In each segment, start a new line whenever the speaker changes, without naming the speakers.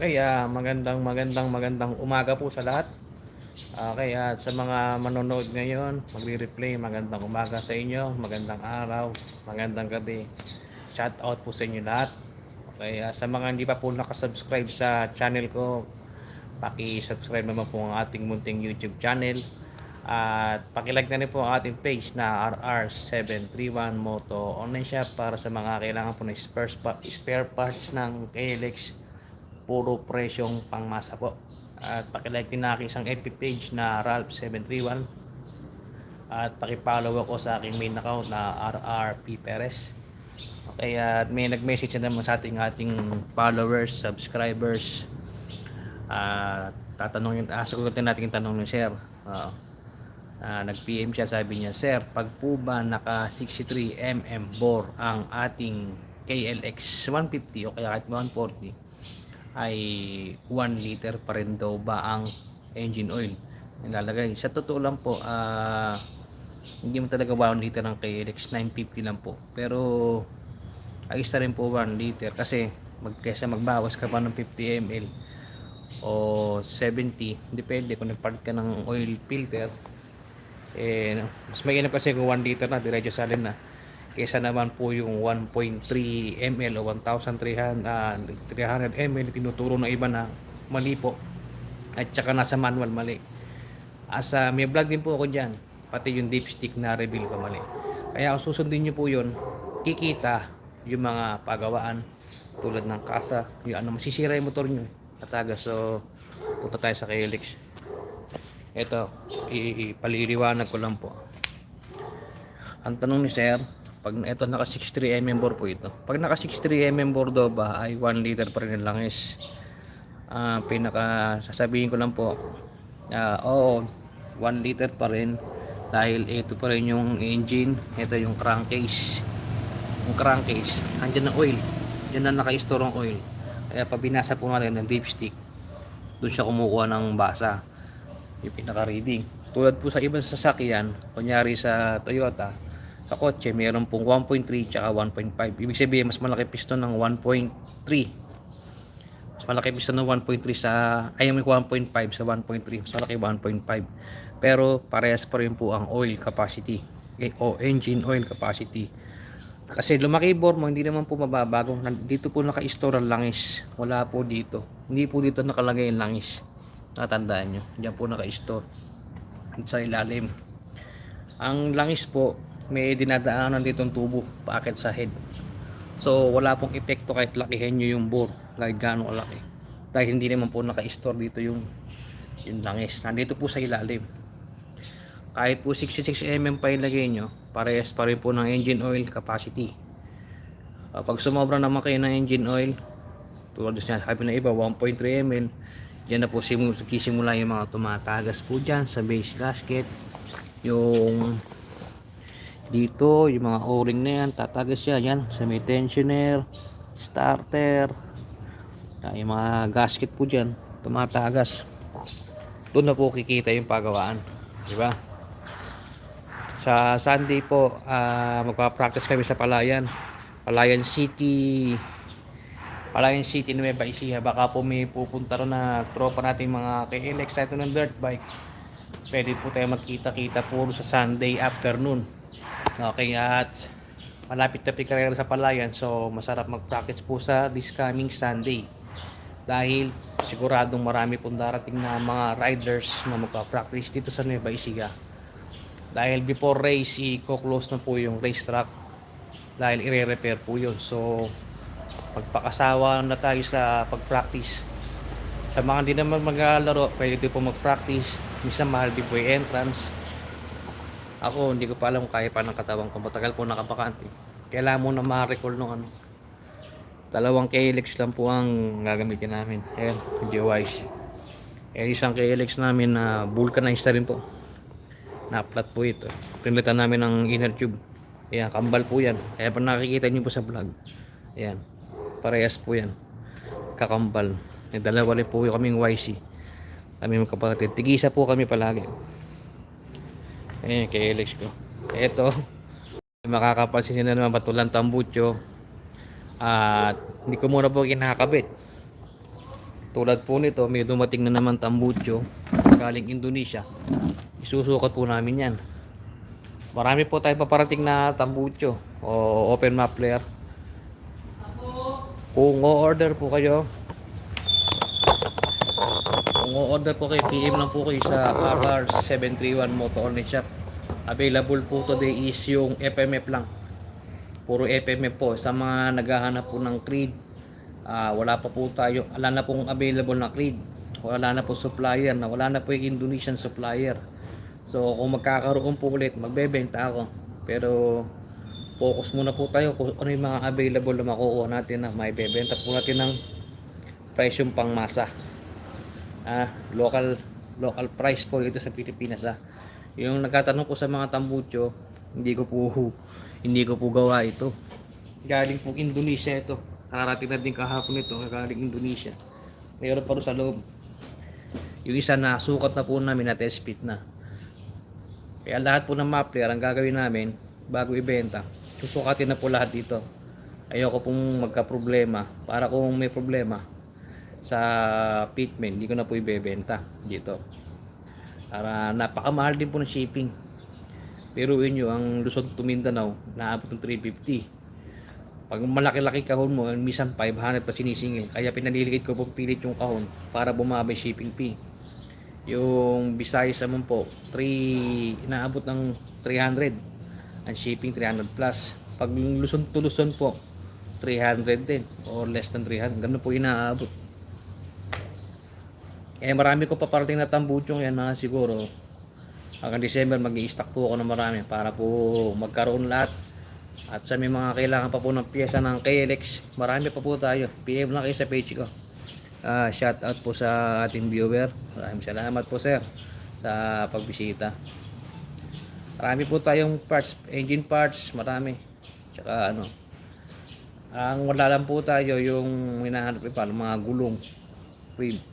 Okay, ah, magandang magandang magandang umaga po sa lahat. Okay, at sa mga manonood ngayon, magre-replay, magandang umaga sa inyo, magandang araw, magandang gabi. Shout out po sa inyo lahat. Okay, ah, sa mga hindi pa po nakasubscribe sa channel ko, paki-subscribe naman po ang ating munting YouTube channel. At pakilike na rin po ang ating page na RR731 Moto Online Shop para sa mga kailangan po ng spare, pa- spare parts ng KLX puro presyong pangmasa po. At pakilike din aking isang FB page na Ralph731 at pakipollow ako sa aking main account na RRP Perez. Okay, at may nag-message na naman sa ating ating followers, subscribers. at tatanungin, ah, sagutin natin yung tanong ni Sir. Oo. Ah, nag-PM siya, sabi niya, Sir, pag po ba naka 63mm bore ang ating KLX 150 o kaya kahit 140 ay 1 liter pa rin daw ba ang engine oil nilalagay. Sa totoo lang po, ah hindi mo talaga 1 liter ng KLX 950 lang po. Pero ayos na rin po 1 liter kasi mag, kesa magbawas ka pa ng 50 ml o 70 depende kung nagpalit ka ng oil filter eh mas mainam kasi kung 1 liter na diretso salin na kesa naman po yung 1.3 ml o 1,300 ah, 300 ml tinuturo ng iba na mali po. At saka nasa manual mali. As ah, may vlog din po ako dyan. Pati yung dipstick na reveal ko mali. Kaya kung susundin nyo po yun kikita yung mga pagawaan tulad ng kasa yung ano masisira yung motor nyo kataga. So punta tayo sa KLX ito ipaliliwanag ko lang po. Ang tanong ni sir pag ito naka 63mm bore po ito. Pag naka 63mm bore daw ba ay 1 liter pa rin ang langis. Ah, pinaka sasabihin ko lang po ah, oo 1 liter pa rin. Dahil ito pa rin yung engine ito yung crankcase. Yung crankcase andyan ang oil. Dyan na naka-store ang oil. Kaya pag binasa po natin ng dipstick doon siya kumukuha ng basa. Yung pinaka reading tulad po sa ibang sasakyan kunyari sa Toyota sa kotse mayroon pong 1.3 tsaka 1.5 ibig sabihin mas malaki piston ng 1.3 mas malaki piston ng 1.3 sa ay may 1.5 sa 1.3 mas malaki 1.5 pero parehas pa rin po ang oil capacity eh, o engine oil capacity. Kasi lumaki bore mo hindi naman po mababago. Dito po naka-store ang langis. Wala po dito. Hindi po dito nakalagay ang langis. Tatandaan nyo. Diyan po naka-store. Sa ilalim. Ang langis po may dinadaanan ditong tubo paakit sa head. So wala pong epekto kahit lakihin nyo yung bore kahit gaano kalaki. Dahil hindi naman po naka-store dito yung yung langis. Nandito po sa ilalim. Kahit po 66mm pa ilagay nyo parehas pa rin po ng engine oil capacity. Uh, pag sumobra naman kayo ng engine oil tulad sa sabi na iba 1.3 ml dyan na po simu- sisimula yung mga tumatagas po dyan sa base gasket. Yung dito yung mga o-ring na yan tatagas siya yan sa tensioner starter Ah, yung mga gasket po dyan tumatagas. Doon na po kikita yung pagawaan di ba? Sa Sunday po ah magpa-practice kami sa Palayan Palayan City Palayan City Nueva Ecija. Baka po may pupunta na tropa natin mga KLX sa ito ng dirt bike. Pwede po tayo magkita-kita puro sa Sunday afternoon okay at malapit na pikarera sa Palayan so masarap mag-practice po sa this coming Sunday. Dahil siguradong marami pong darating na mga riders na magpa-practice dito sa Nueva Ecija. Dahil before race i-close na po yung racetrack dahil i-repair po yun. So magpakasawa na tayo sa pag-practice. Sa mga hindi naman maglalaro pwede po mag-practice. Minsan mahal din po yung entrance ako hindi ko pa alam kung kaya pa ng katawan ko. Matagal po nakabakante kailangan mo na ma-recall nung ano. Dalawang KLX lang po ang gagamitin namin. Ayan wise. Ayan isang KLX namin na vulcanized na rin po. Na flat po ito. Pinalitan namin ng inner tube. Ayan kambal po yan. Kaya pa nakikita nyo po sa vlog. Ayan parehas po yan. Kakambal. May dalawa rin po kaming YC kami magkapatid tigisa po kami palagi ayan KLX ko eto makakapansin na naman patulang tambucho at hindi ko muna po kinakabit Tulad po nito, may dumating na naman tambucho galing Indonesia. Isusukat po namin yan. Marami po tayo paparating na tambucho o open map player. Kung o-order po kayo, kung o-order po kayo, PM lang po kayo sa RR731 Moto Online Shop. Available po today is yung FMF lang. Puro FMF po. Sa mga naghahanap po ng Creed, ah, wala pa po tayo. Wala na pong available na Creed. Wala na po supplier na. Wala na po yung Indonesian supplier. So kung magkakaroon po ulit, magbebenta ako. Pero focus muna po tayo kung ano yung mga available na makukuha natin na may bebenta po natin ng presyong pangmasa. Ah, local local price po ito sa Pilipinas ah. Yung nagtatanong ko sa mga tambucho, hindi ko po hindi ko po gawa ito. Galing po Indonesia ito. Karating na din kahapon ito, galing Indonesia. Mayroon pa rin sa loob. Yung isa na sukat na po namin na test fit na. Kaya lahat po ng mapler ang gagawin namin bago ibenta. Susukatin na po lahat dito. Ayoko pong magka-problema para kung may problema sa pitment, hindi ko na po ibebenta dito. Para napakamahal din po ng shipping. Pero nyo, ang Luzon to Mindanao, naabot ng 350. Pag malaki-laki kahon mo, minsan 500 pa sinisingil. Kaya pinaniligid ko pong pilit yung kahon para bumaba yung shipping fee. Yung Visayas naman po, 3, inaabot ng 300. Ang shipping 300 plus. Pag Luzon to Luzon po, 300 din or less than 300. Ganun po inaabot. Eh marami ko paparating na tambuchong yan mga siguro. Hanggang December mag stock po ako ng marami para po magkaroon lahat. At sa may mga kailangan pa po ng pyesa ng KLX, marami pa po tayo. PM lang kayo sa page ko. Ah, shout out po sa ating viewer. Maraming salamat po sir sa pagbisita. Marami po tayong parts, engine parts, marami. Tsaka ano, ang wala lang po tayo yung hinahanap pa mga gulong. Rib.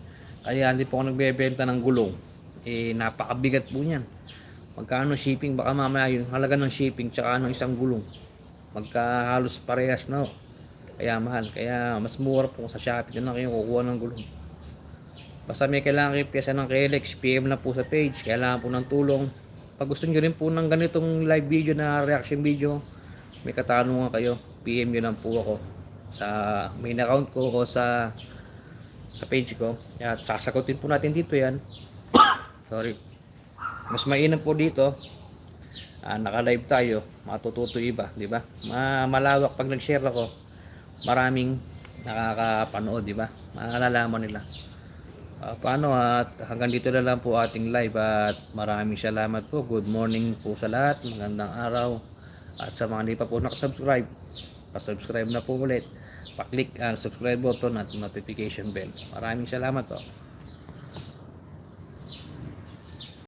Kaya hindi po ako nagbebenta ng gulong. Eh, napakabigat po niyan. Magkano shipping? Baka mamaya yung halaga ng shipping tsaka ng isang gulong. Magka halos parehas na. oh. Kaya mahal. Kaya mas mura po sa Shopee na lang kayo kukuha ng gulong. Basta may kailangan kayo pyesa ng KLX, PM na po sa page. Kailangan po ng tulong. Pag gusto nyo rin po ng ganitong live video na reaction video, may katanungan kayo, PM nyo lang po ako sa main account ko o sa sa page ko. At sasagutin po natin dito yan. Sorry. Mas mainam po dito. Ah, naka-live tayo. Matututo iba, di ba? Ma malawak pag nag-share ako. Maraming nakakapanood, di ba? Malalaman nila. Ah, paano at hanggang dito na lang po ating live at maraming salamat po. Good morning po sa lahat. Magandang araw. At sa mga hindi pa po nakasubscribe, pa-subscribe na po ulit. Pa-click ang subscribe button at notification bell. Maraming salamat po.